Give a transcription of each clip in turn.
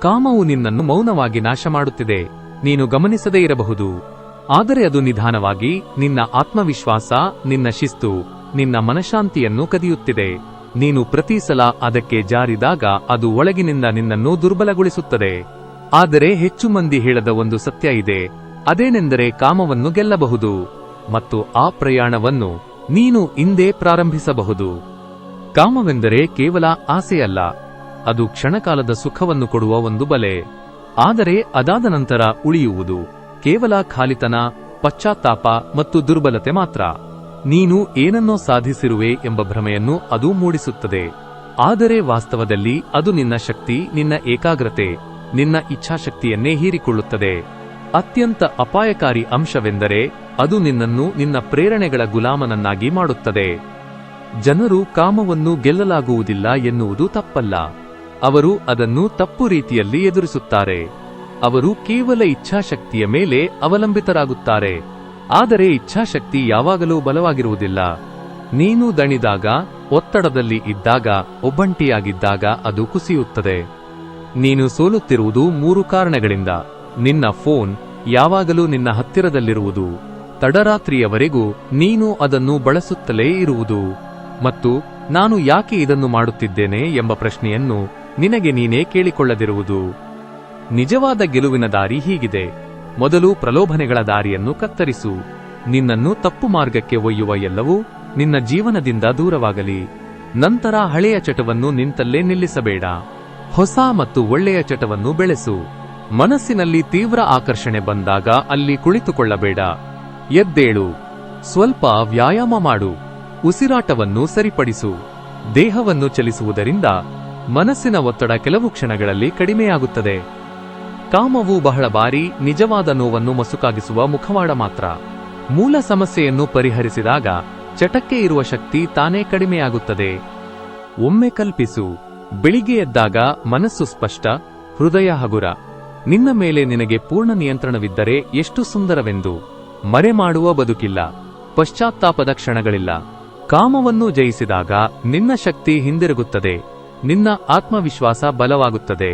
ಕಾಮವು ನಿನ್ನನ್ನು ಮೌನವಾಗಿ ನಾಶ ಮಾಡುತ್ತಿದೆ ನೀನು ಗಮನಿಸದೇ ಇರಬಹುದು. ಆದರೆ ಅದು ನಿಧಾನವಾಗಿ ನಿನ್ನ ಆತ್ಮವಿಶ್ವಾಸ, ನಿನ್ನ ಶಿಸ್ತು, ನಿನ್ನ ಮನಶಾಂತಿಯನ್ನು ಕದಿಯುತ್ತಿದೆ. ನೀನು ಪ್ರತಿ ಸಲ ಅದಕ್ಕೆ ಜಾರಿದಾಗ ಅದು ಒಳಗಿನಿಂದ ನಿನ್ನನ್ನು ದುರ್ಬಲಗೊಳಿಸುತ್ತದೆ. ಆದರೆ ಹೆಚ್ಚು ಮಂದಿ ಹೇಳದ ಒಂದು ಸತ್ಯ ಇದೆ. ಅದೇನೆಂದರೆ ಕಾಮವನ್ನು ಗೆಲ್ಲಬಹುದು. ಮತ್ತು ಆ ಪ್ರಯಾಣವನ್ನು ನೀನು ಇಂದೇ ಪ್ರಾರಂಭಿಸಬಹುದು. ಕಾಮವೆಂದರೆ ಕೇವಲ ಆಸೆಯಲ್ಲ. ಅದು ಕ್ಷಣಕಾಲದ ಸುಖವನ್ನು ಕೊಡುವ ಒಂದು ಬಲೆ. ಆದರೆ ಅದಾದ ನಂತರ ಉಳಿಯುವುದು ಕೇವಲ ಖಾಲಿತನ, ಪಶ್ಚಾತ್ತಾಪ ಮತ್ತು ದುರ್ಬಲತೆ ಮಾತ್ರ. ನೀನು ಏನನ್ನೋ ಸಾಧಿಸಿರುವೆ ಎಂಬ ಭ್ರಮೆಯನ್ನು ಅದು ಮೂಡಿಸುತ್ತದೆ. ಆದರೆ ವಾಸ್ತವದಲ್ಲಿ ಅದು ನಿನ್ನ ಶಕ್ತಿ, ನಿನ್ನ ಏಕಾಗ್ರತೆ, ನಿನ್ನ ಇಚ್ಛಾಶಕ್ತಿಯನ್ನೇ ಹೀರಿಕೊಳ್ಳುತ್ತದೆ. ಅತ್ಯಂತ ಅಪಾಯಕಾರಿ ಅಂಶವೆಂದರೆ ಅದು ನಿನ್ನನ್ನು ನಿನ್ನ ಪ್ರೇರಣೆಗಳ ಗುಲಾಮನನ್ನಾಗಿ ಮಾಡುತ್ತದೆ. ಜನರು ಕಾಮವನ್ನು ಗೆಲ್ಲಲಾಗುವುದಿಲ್ಲ ಎನ್ನುವುದು ತಪ್ಪಲ್ಲ. ಅವರು ಅದನ್ನು ತಪ್ಪು ರೀತಿಯಲ್ಲಿ ಎದುರಿಸುತ್ತಾರೆ. ಅವರು ಕೇವಲ ಇಚ್ಛಾಶಕ್ತಿಯ ಮೇಲೆ ಅವಲಂಬಿತರಾಗುತ್ತಾರೆ. ಆದರೆ ಇಚ್ಛಾಶಕ್ತಿ ಯಾವಾಗಲೂ ಬಲವಾಗಿರುವುದಿಲ್ಲ. ನೀನು ದಣಿದಾಗ, ಒತ್ತಡದಲ್ಲಿ ಇದ್ದಾಗ, ಒಬ್ಬಂಟಿಯಾಗಿದ್ದಾಗ ಅದು ಕುಸಿಯುತ್ತದೆ. ನೀನು ಸೋಲುತ್ತಿರುವುದು ಮೂರು ಕಾರಣಗಳಿಂದ. ನಿನ್ನ ಫೋನ್ ಯಾವಾಗಲೂ ನಿನ್ನ ಹತ್ತಿರದಲ್ಲಿರುವುದು. ತಡರಾತ್ರಿಯವರೆಗೂ ನೀನು ಅದನ್ನು ಬಳಸುತ್ತಲೇ ಇರುವುದು. ಮತ್ತು ನಾನು ಯಾಕೆ ಇದನ್ನು ಮಾಡುತ್ತಿದ್ದೇನೆ ಎಂಬ ಪ್ರಶ್ನೆಯನ್ನು ನಿನಗೆ ನೀನೇ ಕೇಳಿಕೊಳ್ಳದಿರುವುದು. ನಿಜವಾದ ಗೆಲುವಿನ ದಾರಿ ಹೀಗಿದೆ. ಮೊದಲು ಪ್ರಲೋಭನೆಗಳ ದಾರಿಯನ್ನು ಕತ್ತರಿಸು. ನಿನ್ನನ್ನು ತಪ್ಪು ಮಾರ್ಗಕ್ಕೆ ಒಯ್ಯುವ ಎಲ್ಲವೂ ನಿನ್ನ ಜೀವನದಿಂದ ದೂರವಾಗಲಿ. ನಂತರ ಹಳೆಯ ಚಟವನ್ನು ನಿಂತಲ್ಲೇ ನಿಲ್ಲಿಸಬೇಡ. ಹೊಸ ಮತ್ತು ಒಳ್ಳೆಯ ಚಟವನ್ನು ಬೆಳೆಸು. ಮನಸ್ಸಿನಲ್ಲಿ ತೀವ್ರ ಆಕರ್ಷಣೆ ಬಂದಾಗ ಅಲ್ಲಿ ಕುಳಿತುಕೊಳ್ಳಬೇಡ. ಎದ್ದೇಳು. ಸ್ವಲ್ಪ ವ್ಯಾಯಾಮ ಮಾಡು. ಉಸಿರಾಟವನ್ನು ಸರಿಪಡಿಸು. ದೇಹವನ್ನು ಚಲಿಸುವುದರಿಂದ ಮನಸ್ಸಿನ ಒತ್ತಡ ಕೆಲವು ಕ್ಷಣಗಳಲ್ಲಿ ಕಡಿಮೆಯಾಗುತ್ತದೆ. ಕಾಮವು ಬಹಳ ಬಾರಿ ನಿಜವಾದ ನೋವನ್ನು ಮಸುಕಾಗಿಸುವ ಮುಖವಾಡ ಮಾತ್ರ. ಮೂಲ ಸಮಸ್ಯೆಯನ್ನು ಪರಿಹರಿಸಿದಾಗ ಚಟಕ್ಕೆ ಇರುವ ಶಕ್ತಿ ತಾನೇ ಕಡಿಮೆಯಾಗುತ್ತದೆ. ಒಮ್ಮೆ ಕಲ್ಪಿಸು. ಬೆಳಿಗ್ಗೆ ಎದ್ದಾಗ ಮನಸ್ಸು ಸ್ಪಷ್ಟ, ಹೃದಯ ಹಗುರ. ನಿನ್ನ ಮೇಲೆ ನಿನಗೆ ಪೂರ್ಣ ನಿಯಂತ್ರಣವಿದ್ದರೆ ಎಷ್ಟು ಸುಂದರವೆಂದು. ಮರೆ ಮಾಡುವ ಬದುಕಿಲ್ಲ, ಪಶ್ಚಾತ್ತಾಪದ ಕ್ಷಣಗಳಿಲ್ಲ. ಕಾಮವನ್ನು ಜಯಿಸಿದಾಗ ನಿನ್ನ ಶಕ್ತಿ ಹಿಂದಿರುಗುತ್ತದೆ. ನಿನ್ನ ಆತ್ಮವಿಶ್ವಾಸ ಬಲವಾಗುತ್ತದೆ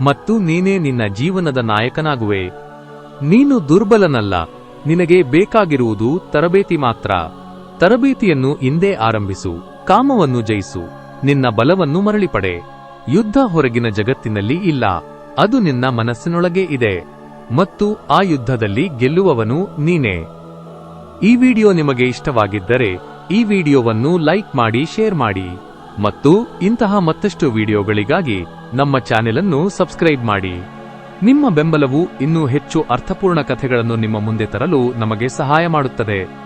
ಮತ್ತು ನೀನೇ ನಿನ್ನ ಜೀವನದ ನಾಯಕನಾಗುವೆ. ನೀನು ದುರ್ಬಲನಲ್ಲ, ನಿನಗೆ ಬೇಕಾಗಿರುವುದು ತರಬೇತಿ ಮಾತ್ರ. ತರಬೇತಿಯನ್ನು ಇಂದೇ ಆರಂಭಿಸು, ಕಾಮವನ್ನು ಜಯಿಸು, ನಿನ್ನ ಬಲವನ್ನು ಮರಳಿಪಡೆ. ಯುದ್ಧ ಹೊರಗಿನ ಜಗತ್ತಿನಲ್ಲಿ ಇಲ್ಲ, ಅದು ನಿನ್ನ ಮನಸ್ಸಿನೊಳಗೆ ಇದೆ. ಮತ್ತು ಆ ಯುದ್ಧದಲ್ಲಿ ಗೆಲ್ಲುವವನು ನೀನೇ. ಈ ವಿಡಿಯೋ ನಿಮಗೆ ಇಷ್ಟವಾಗಿದ್ದರೆ ಈ ವಿಡಿಯೋವನ್ನು ಲೈಕ್ ಮಾಡಿ, ಶೇರ್ ಮಾಡಿ. ಮತ್ತು ಇಂತಹ ಮತ್ತಷ್ಟು ವಿಡಿಯೋಗಳಿಗಾಗಿ ನಮ್ಮ ಚಾನೆಲ್ ಅನ್ನು ಸಬ್ಸ್ಕ್ರೈಬ್ ಮಾಡಿ. ನಿಮ್ಮ ಬೆಂಬಲವು ಇನ್ನೂ ಹೆಚ್ಚು ಅರ್ಥಪೂರ್ಣ ಕಥೆಗಳನ್ನು ನಿಮ್ಮ ಮುಂದೆ ತರಲು ನಮಗೆ ಸಹಾಯ ಮಾಡುತ್ತದೆ.